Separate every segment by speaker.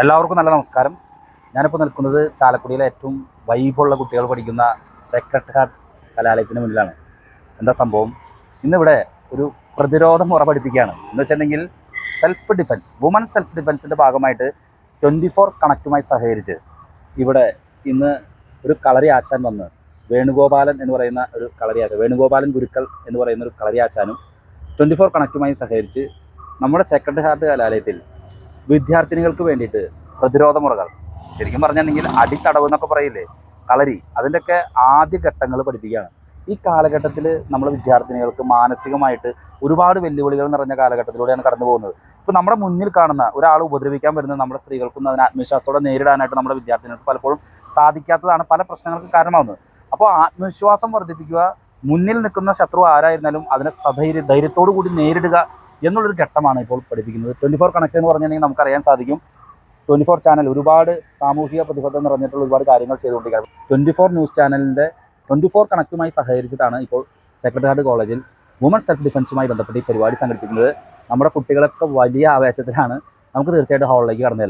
Speaker 1: എല്ലാവർക്കും നല്ല നമസ്കാരം. ഞാനിപ്പോൾ നിൽക്കുന്നത് ചാലക്കുടിയിലെ ഏറ്റവും വൈബുള്ള കുട്ടികൾ പഠിക്കുന്ന സെക്രട്ട് ഹാർട്ട് കലാലയത്തിന് മുന്നിലാണ്. എന്താ സംഭവം? ഇന്നിവിടെ ഒരു പ്രതിരോധ മുറ പഠിപ്പിക്കുകയാണ്. എന്ന് വെച്ചിട്ടുണ്ടെങ്കിൽ സെൽഫ് ഡിഫെൻസ് വുമൺ സെൽഫ് ഡിഫെൻസിന്റെ ഭാഗമായിട്ട് ട്വന്റി ഫോർ കണക്റ്റുമായി സഹകരിച്ച് ഇവിടെ ഇന്ന് ഒരു കളറി ആശാൻ വന്ന് വേണുഗോപാലൻ എന്ന് പറയുന്ന ഒരു കളറി ആശാൻ വേണുഗോപാലൻ ഗുരുക്കൾ എന്ന് പറയുന്ന ഒരു കളറി ആശാനും ട്വന്റി ഫോർ കണക്റ്റുമായി സഹകരിച്ച് നമ്മുടെ സെക്രട്ടറി ഹാർട്ട് കലാലയത്തിൽ വിദ്യാർത്ഥിനികൾക്ക് വേണ്ടിയിട്ട് പ്രതിരോധ മുറകൾ. ശരിക്കും പറഞ്ഞിട്ടുണ്ടെങ്കിൽ അടിത്തടവ് എന്നൊക്കെ പറയില്ലേ? കളരി. അതിന്റെയൊക്കെ ആദ്യ ഘട്ടങ്ങൾ പഠിപ്പിക്കുകയാണ്. ഈ കാലഘട്ടത്തിൽ നമ്മൾ വിദ്യാർത്ഥിനികൾക്ക് മാനസികമായിട്ട് ഒരുപാട് വെല്ലുവിളികൾ നിറഞ്ഞ കാലഘട്ടത്തിലൂടെയാണ് കടന്നു പോകുന്നത്. ഇപ്പോൾ നമ്മുടെ മുന്നിൽ കാണുന്ന ഒരാൾ ഉപദ്രവിക്കാൻ വരുന്നത് നമ്മുടെ സ്ത്രീകൾക്കൊന്നും അതിന് ആത്മവിശ്വാസത്തോടെ നേരിടാനായിട്ട് നമ്മുടെ വിദ്യാർത്ഥിനികൾക്ക് പലപ്പോഴും സാധിക്കാത്തതാണ് പല പ്രശ്നങ്ങൾക്ക് കാരണമാകുന്നത് അപ്പോൾ ആത്മവിശ്വാസം വർദ്ധിപ്പിക്കുക മുന്നിൽ നിൽക്കുന്ന ശത്രു ആരായിരുന്നാലും അതിനെ സധൈര്യ ധൈര്യത്തോടു കൂടി നേരിടുക എന്നുള്ളൊരു ഘട്ടമാണ് ഇപ്പോൾ പഠിപ്പിക്കുന്നത്. ട്വന്റി ഫോർ കണക്ട് എന്ന് പറഞ്ഞിട്ടുണ്ടെങ്കിൽ നമുക്കറിയാൻ സാധിക്കും. ട്വന്റി ഫോർ ചാനൽ ഒരുപാട് സാമൂഹിക പ്രതിബദ്ധത നിറഞ്ഞിട്ടുള്ള ഒരുപാട് കാര്യങ്ങൾ ചെയ്തുകൊണ്ടിരിക്കുകയാണ്. ട്വന്റി ഫോർ ന്യൂസ് ചാനലിന്റെ ട്വന്റി ഫോർ കണക്റ്റുമായി സഹകരിച്ചിട്ടാണ് ഇപ്പോൾ സെക്രട്ടറിയേറ്റ് കോളേജിൽ വുമൺ സെൽഫ് ഡിഫൻസുമായി ബന്ധപ്പെട്ട് ഈ പരിപാടി സംഘടിപ്പിക്കുന്നത്. നമ്മുടെ കുട്ടികളൊക്കെ വലിയ ആവേശത്തിലാണ്. നമുക്ക് തീർച്ചയായിട്ടും ഹാളിലേക്ക് കടന്നു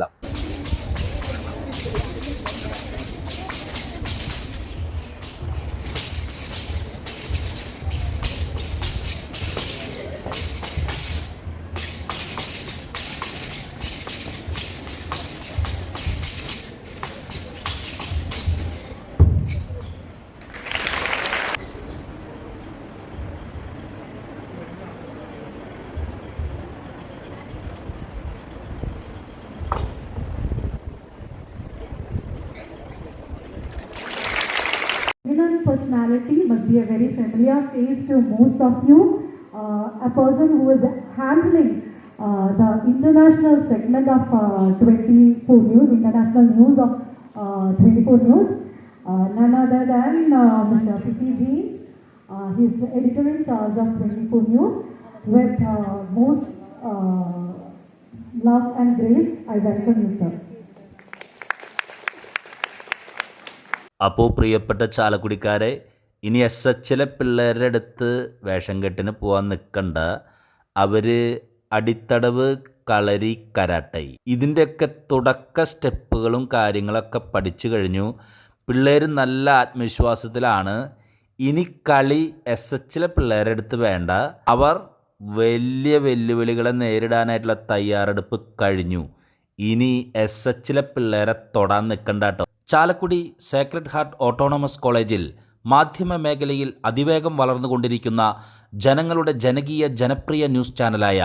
Speaker 2: must be a very familiar face to most of you. Uh, a person who is handling uh, the international segment of uh, 24 News, international news of uh, 24 News, uh, none other than uh, Mr. P.P. James. Uh, he is editor in charge of 24 News. With uh, most uh, love and grace, I welcome you, sir.
Speaker 3: അപ്പോൾ പ്രിയപ്പെട്ട ചാലക്കുടിക്കാരെ ഇനി S എച്ചിലെ പിള്ളേരുടെ അടുത്ത് വേഷം കെട്ടിന് പോകാൻ നിൽക്കണ്ട അവർ അടിത്തടവ് കളരി കരാട്ടൈ. ഇതിന്റെയൊക്കെ തുടക്ക സ്റ്റെപ്പുകളും കാര്യങ്ങളൊക്കെ പഠിച്ചു കഴിഞ്ഞു. പിള്ളേർ നല്ല ആത്മവിശ്വാസത്തിലാണ്. ഇനി കളി എസ് എച്ചിലെ പിള്ളേരുടെ അടുത്ത് വേണ്ട. അവർ വലിയ വെല്ലുവിളികളെ നേരിടാനായിട്ടുള്ള തയ്യാറെടുപ്പ് കഴിഞ്ഞു. ഇനി എസ് എച്ചിലെ പിള്ളേരെ തൊടാൻ നിൽക്കണ്ട കേട്ടോ ചാലക്കുടി സേക്രഡ് ഹാർട്ട് ഓട്ടോണമസ് കോളേജിൽ മാധ്യമ മേഖലയിൽ അതിവേഗം വളർന്നുകൊണ്ടിരിക്കുന്ന ജനങ്ങളുടെ ജനകീയ ജനപ്രിയ ന്യൂസ് ചാനലായ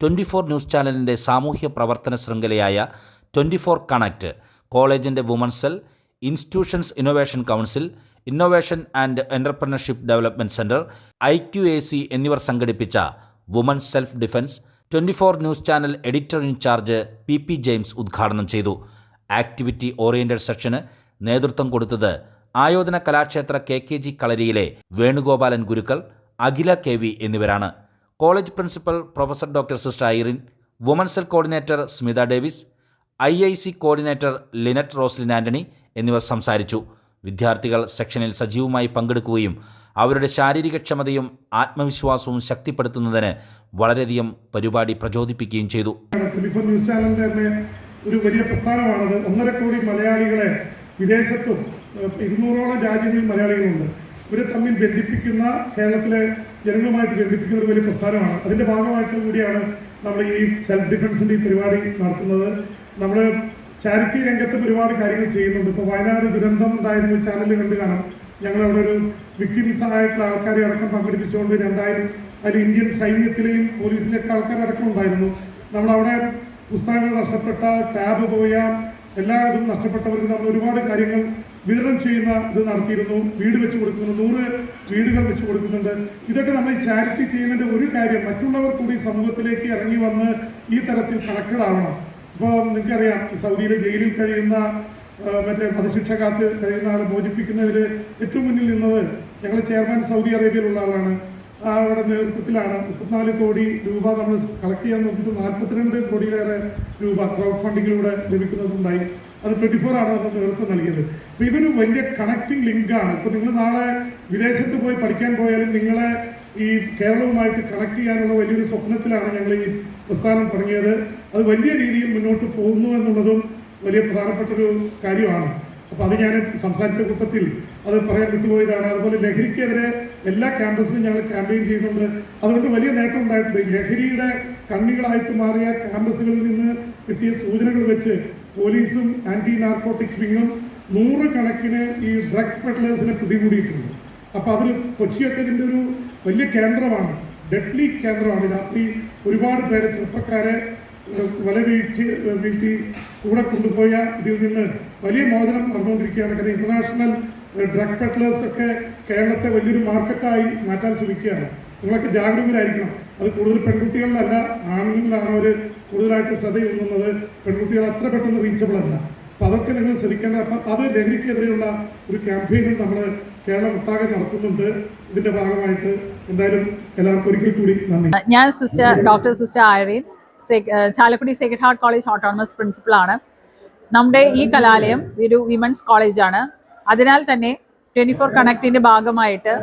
Speaker 3: ട്വന്റി ഫോർ ന്യൂസ് ചാനലിന്റെ സാമൂഹ്യ പ്രവർത്തന ശൃംഖലയായ ട്വന്റി ഫോർ കണക്റ്റ് കോളേജിന്റെ woman cell institutions innovation council innovation and entrepreneurship development centre I Q A C എന്നിവർ സംഘടിപ്പിച്ച woman self defence twenty four news channel editor in-charge P P James ഉദ്ഘാടനം ചെയ്തു. Activity oriented സെക്ഷന് നേതൃത്വം കൊടുത്തത് ആയോധന Kalakshetra K K G കളരിയിലെ Venugopalan Gurukkal Akhila K V എന്നിവരാണ്. College principal professor doctor sister Irene woman cell coordinator Smitha Davis I I C coordinator Linet Roslin Antony എന്നിവർ സംസാരിച്ചു. വിദ്യാർത്ഥികൾ സെക്ഷനിൽ സജീവമായി പങ്കെടുക്കുകയും അവരുടെ ശാരീരികക്ഷമതയും ആത്മവിശ്വാസവും ശക്തിപ്പെടുത്തുന്നതിന് വളരെയധികം പരിപാടി പ്രചോദിപ്പിക്കുകയും ചെയ്തു.
Speaker 4: ഒരു വലിയ പ്രസ്ഥാനമാണത്. ഒന്നര കോടി മലയാളികളെ വിദേശത്തും ഇരുന്നൂറോളം രാജ്യങ്ങളിൽ മലയാളികളുണ്ട്. ഇവരെ തമ്മിൽ ബന്ധിപ്പിക്കുന്ന കേരളത്തിലെ ജനങ്ങളുമായിട്ട് ബന്ധിപ്പിക്കുന്ന ഒരു വലിയ പ്രസ്ഥാനമാണ്. അതിന്റെ ഭാഗമായിട്ട് കൂടിയാണ് നമ്മൾ ഈ സെൽഫ് ഡിഫൻസിന്റെ ഈ പരിപാടി നടത്തുന്നത്. നമ്മൾ ചാരിറ്റി രംഗത്ത് ഒരുപാട് കാര്യങ്ങൾ ചെയ്യുന്നുണ്ട്. ഇപ്പോൾ വയനാട് ദുരന്തം ഉണ്ടായിരുന്ന ചാനലിൽ കണ്ടു കാണാം. ഞങ്ങൾ അവിടെ ഒരു വിക്ടിംസ് ആയിട്ടുള്ള ആൾക്കാരെ അടക്കം പങ്കെടുപ്പിച്ചുകൊണ്ട് രണ്ടായിരം അതിൽ ഇന്ത്യൻ സൈന്യത്തിലെയും പോലീസിലെയൊക്കെ ആൾക്കാരടക്കം ഉണ്ടായിരുന്നു. നമ്മളവിടെ പുസ്തകങ്ങൾ നഷ്ടപ്പെട്ട ടാബ് പോയ എല്ലാ ഇതും നഷ്ടപ്പെട്ടവർക്ക് നമ്മൾ ഒരുപാട് കാര്യങ്ങൾ വിതരണം ചെയ്യുന്ന ഇത് നടത്തിയിരുന്നു വീട് വെച്ച് കൊടുക്കുന്നു നൂറ് വീടുകൾ വെച്ച് കൊടുക്കുന്നുണ്ട്. ഇതൊക്കെ നമ്മൾ ചാരിറ്റി ചെയ്യുന്നതിന്റെ ഒരു കാര്യം മറ്റുള്ളവർ കൂടി സമൂഹത്തിലേക്ക് ഇറങ്ങി വന്ന് ഈ തരത്തിൽ കണക്റ്റഡ് ആവണം. ഇപ്പോൾ നിങ്ങൾക്കറിയാം സൗദിയിലെ ജയിലിൽ കഴിയുന്ന മറ്റേ വധശിക്ഷ കാത്ത് കഴിയുന്ന ആളെ മോചിപ്പിക്കുന്നതിൽ ഏറ്റവും മുന്നിൽ നിന്നത് ഞങ്ങൾ ചെയർമാൻ സൗദി അറേബ്യയിലുള്ള ആളാണ്. അവിടെ നേതൃത്വത്തിലാണ് മുപ്പത്തിനാല് കോടി രൂപ നമ്മൾ കളക്ട് ചെയ്യാൻ നോക്കിയിട്ട് നാൽപ്പത്തിരണ്ട് കോടിയിലേറെ രൂപ ക്രൗഡ് ഫണ്ടിങ്ങിലൂടെ ലഭിക്കുന്നതുണ്ടായി. അത് ട്വന്റി ഫോർ ആണ് നമ്മൾ നേതൃത്വം നൽകിയത്. അപ്പോൾ ഇതൊരു വലിയ കണക്റ്റിംഗ് ലിങ്കാണ് ഇപ്പോൾ നിങ്ങൾ നാളെ വിദേശത്ത് പോയി പഠിക്കാൻ പോയാലും നിങ്ങളെ ഈ കേരളവുമായിട്ട് കണക്ട് ചെയ്യാനുള്ള വലിയൊരു സ്വപ്നത്തിലാണ് ഞങ്ങൾ ഈ പ്രസ്ഥാനം തുടങ്ങിയത്. അത് വലിയ രീതിയിൽ മുന്നോട്ട് പോകുന്നു എന്നുള്ളതും വലിയ പ്രധാനപ്പെട്ട ഒരു കാര്യമാണ്. അപ്പോൾ അത് ഞാൻ സംസാരിച്ച കൂട്ടത്തിൽ അത് പറയാൻ വിട്ടുപോയതാണ്. അതുപോലെ ലഹരിക്കെതിരെ എല്ലാ ക്യാമ്പസിലും ഞങ്ങൾ ക്യാമ്പയിൻ ചെയ്യുന്നുണ്ട്. അതുകൊണ്ട് വലിയ നേട്ടം ഉണ്ടായിട്ടുണ്ട്. ലഹരിയുടെ കണ്ണികളായിട്ട് മാറിയ ക്യാമ്പസുകളിൽ നിന്ന് കിട്ടിയ സൂചനകൾ വെച്ച് പോലീസും ആന്റി നാർക്കോട്ടിക്സ് വിങ്ങും നൂറുകണക്കിന് ഈ ഡ്രഗ് പെഡ്ലേഴ്സിനെ പിടികൂടിയിട്ടുണ്ട്. അപ്പോൾ അതിൽ കൊച്ചിയൊക്കെ ഇതിന്റെ ഒരു വലിയ കേന്ദ്രമാണ്. ഡെഡ്ലി കേന്ദ്രമാണ്. രാത്രി ഒരുപാട് പേരെ ചെറുപ്പക്കാരെ വല വീഴ്ച വീഴ്ത്തി കൂടെ കൊണ്ടുപോയ ഇതിൽ നിന്ന് വലിയ മോചനം നടന്നുകൊണ്ടിരിക്കുകയാണ്. കാരണം ഇന്റർനാഷണൽ ഡ്രഗ് പെഡ്ലേഴ്സ് ഒക്കെ കേരളത്തെ വലിയൊരു മാർക്കറ്റായി മാറ്റാൻ ശ്രമിക്കുകയാണ്. നിങ്ങളൊക്കെ ജാഗരൂകരായിരിക്കണം അത് കൂടുതൽ പെൺകുട്ടികളിലല്ല ആണുങ്ങളിലാണ് അവർ കൂടുതലായിട്ട് ശ്രദ്ധയുന്നത് പെൺകുട്ടികൾ അത്ര പെട്ടെന്ന് റീച്ചബിൾ അല്ല. അപ്പോൾ അതൊക്കെ നിങ്ങൾ ശ്രദ്ധിക്കേണ്ട. അപ്പം അത് ലഹരിക്കെതിരെയുള്ള ഒരു ക്യാമ്പയിനും നമ്മൾ കേരളം ഒട്ടാകെ നടത്തുന്നുണ്ട്. ഇതിന്റെ ഭാഗമായിട്ട് എന്തായാലും എല്ലാവർക്കും ഒരിക്കൽ കൂടി നന്ദി.
Speaker 5: ഞാൻ sister doctor sister Aryan Chalakudy sacred heart college autonomous പ്രിൻസിപ്പളാണ് നമ്മുടെ ഈ കലാലയം ഒരു വിമൻസ് കോളേജാണ്. അതിനാൽ തന്നെ ട്വന്റി ഫോർ കണക്റ്റിന്റെ ഭാഗമായിട്ട്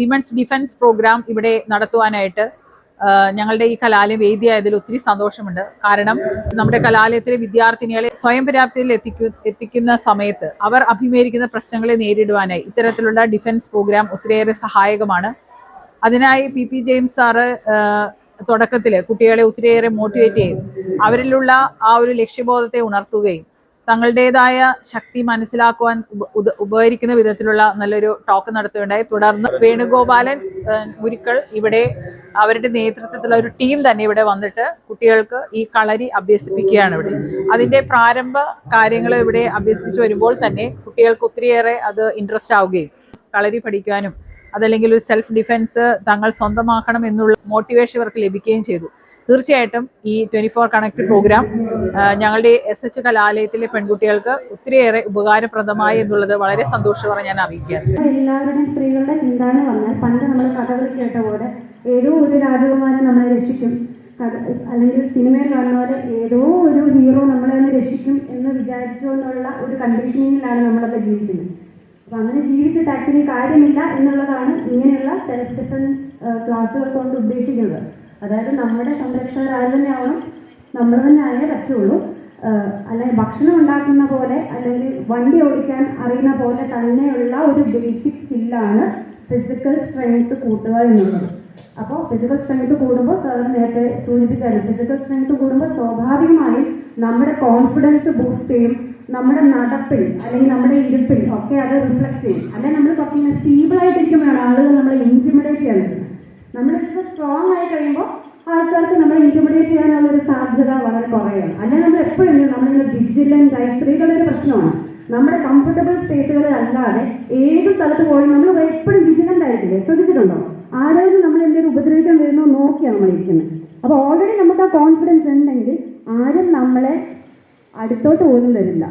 Speaker 5: വിമൻസ് ഡിഫൻസ് പ്രോഗ്രാം ഇവിടെ നടത്തുവാനായിട്ട് ഞങ്ങളുടെ ഈ കലാലയം വേദിയായതിൽ ഒത്തിരി സന്തോഷമുണ്ട്. കാരണം നമ്മുടെ കലാലയത്തിലെ വിദ്യാർത്ഥിനികളെ സ്വയം പര്യാപ്തിയിൽ എത്തിക്കു എത്തിക്കുന്ന സമയത്ത് അവർ അഭിമുഖീകരിക്കുന്ന പ്രശ്നങ്ങളെ നേരിടുവാനായി ഇത്തരത്തിലുള്ള ഡിഫൻസ് പ്രോഗ്രാം ഒത്തിരിയേറെ സഹായകമാണ്. അതിനായി പി പി ജെയിംസ് സാറ് തുടക്കത്തിൽ കുട്ടികളെ ഒത്തിരിയേറെ മോട്ടിവേറ്റ് ചെയ്യും. അവരിലുള്ള ആ ഒരു ലക്ഷ്യബോധത്തെ ഉണർത്തുകയും തങ്ങളുടേതായ ശക്തി മനസ്സിലാക്കുവാൻ ഉപ- ഉപകരിക്കുന്ന വിധത്തിലുള്ള നല്ലൊരു ടോക്ക് നടത്തുകയുണ്ടായി. തുടർന്ന് വേണുഗോപാലൻ ഏഹ്, ഗുരുക്കൾ ഇവിടെ അവരുടെ നേതൃത്വത്തിലുള്ള ഒരു ടീം തന്നെ ഇവിടെ വന്നിട്ട് കുട്ടികൾക്ക് ഈ കളരി അഭ്യസിപ്പിക്കുകയാണ് ഇവിടെ. അതിന്റെ പ്രാരംഭ കാര്യങ്ങൾ ഇവിടെ അഭ്യസിപ്പിച്ച് വരുമ്പോൾ തന്നെ കുട്ടികൾക്ക് ഒത്തിരിയേറെ അത് ഇൻട്രസ്റ്റ് ആവുകയും കളരി പഠിക്കാനും അതല്ലെങ്കിൽ ഒരു സെൽഫ് ഡിഫെൻസ് തങ്ങൾ സ്വന്തമാക്കണം എന്നുള്ള മോട്ടിവേഷൻ ഇവർക്ക് ലഭിക്കുകയും ചെയ്തു. തീർച്ചയായിട്ടും ഈ ട്വന്റി ഫോർ കണക്ട് പ്രോഗ്രാം ഞങ്ങളുടെ എസ് എച്ച് കലാലയത്തിലെ പെൺകുട്ടികൾക്ക് ഒത്തിരിയേറെ ഉപകാരപ്രദമായി എന്നുള്ളത് വളരെ സന്തോഷമാണ് ഞാൻ അറിയിക്കുകയാണ്.
Speaker 2: എല്ലാവരുടെയും സ്ത്രീകളുടെ ചിന്ത എന്ന് പണ്ട് നമ്മൾ കേട്ട പോലെ ഏതോ ഒരു രാജകുമാരൻ നമ്മളെ രക്ഷിക്കും. അല്ലെങ്കിൽ സിനിമയിൽ കാണുന്ന പോലെ ഏതോ ഒരു ഹീറോ നമ്മളെ ഒന്ന് രക്ഷിക്കും എന്ന് വിചാരിച്ചുകൊണ്ടുള്ള ഒരു കണ്ടീഷനിങ്ങിലാണ് നമ്മളൊക്കെ ജീവിക്കുന്നത്. അപ്പം അങ്ങനെ ജീവിച്ചിട്ട് ആക്ച്വലി കാര്യമില്ല എന്നുള്ളതാണ് ഇങ്ങനെയുള്ള സെൽഫ് ഡിഫൻസ് ക്ലാസ്സുകൾ കൊണ്ട് ഉദ്ദേശിക്കുന്നത്. അതായത് നമ്മുടെ സംരക്ഷകർ തന്നെ ആവണം നമ്മൾ തന്നെ പറ്റുള്ളൂ. അല്ലെങ്കിൽ ഭക്ഷണം ഉണ്ടാക്കുന്ന പോലെ അല്ലെങ്കിൽ വണ്ടി ഓടിക്കാൻ അറിയുന്ന പോലെ തന്നെയുള്ള ഒരു ബേസിക് സ്കില്ലാണ് ഫിസിക്കൽ സ്ട്രെങ്ത് കൂട്ടുക എന്നുള്ളത്. അപ്പോൾ ഫിസിക്കൽ സ്ട്രെങ്ത് കൂടുമ്പോൾ സാർ നേരത്തെ സൂചിപ്പിച്ചാലും ഫിസിക്കൽ സ്ട്രെങ്ത് കൂടുമ്പോൾ സ്വാഭാവികമായും നമ്മുടെ കോൺഫിഡൻസ് ബൂസ്റ്റ് ചെയ്യും. നമ്മുടെ നടപ്പിൽ അല്ലെങ്കിൽ നമ്മുടെ ഇരുപ്പിൽ ഒക്കെ അത് റിഫ്ലക്ട് ചെയ്യും. അല്ലെങ്കിൽ നമ്മൾ കുറച്ച് സ്റ്റീബിൾ ആയിട്ടിരിക്കുമ്പോഴാണ് ആളുകൾ നമ്മളെ ഇന്റിമിഡേറ്റ് ചെയ്യാൻ ഇച്ചിരി സ്ട്രോങ് ആയി കഴിയുമ്പോൾ ആൾക്കാർക്ക് നമ്മളെ ഇന്റിമിഡേറ്റ് ചെയ്യാനുള്ള ഒരു സാധ്യത വളരെ കുറയാണ് അല്ലെങ്കിൽ നമ്മൾ എപ്പോഴും നമ്മളിങ്ങനെ വിജിലൻസ് ആയി സ്ത്രീകളുടെ ഒരു പ്രശ്നമാണ്. നമ്മുടെ കംഫർട്ടബിൾ സ്പേസുകളിൽ അല്ലാതെ ഏത് സ്ഥലത്ത് പോയി നമ്മൾ എപ്പോഴും വിജിലന്റ് ആയിട്ടില്ലേ ശ്രദ്ധിച്ചിട്ടുണ്ടോ? ആരോഗ്യം നമ്മൾ എന്തെങ്കിലും ഉപദ്രവിക്കാൻ വരുന്നോ നോക്കിയാണ് നമ്മൾ ഇരിക്കുന്നത് അപ്പോൾ ഓൾറെഡി നമുക്ക് ആ കോൺഫിഡൻസ് ഉണ്ടെങ്കിൽ ആരും നമ്മളെ അടുത്തോട്ട് പോലും വരില്ല.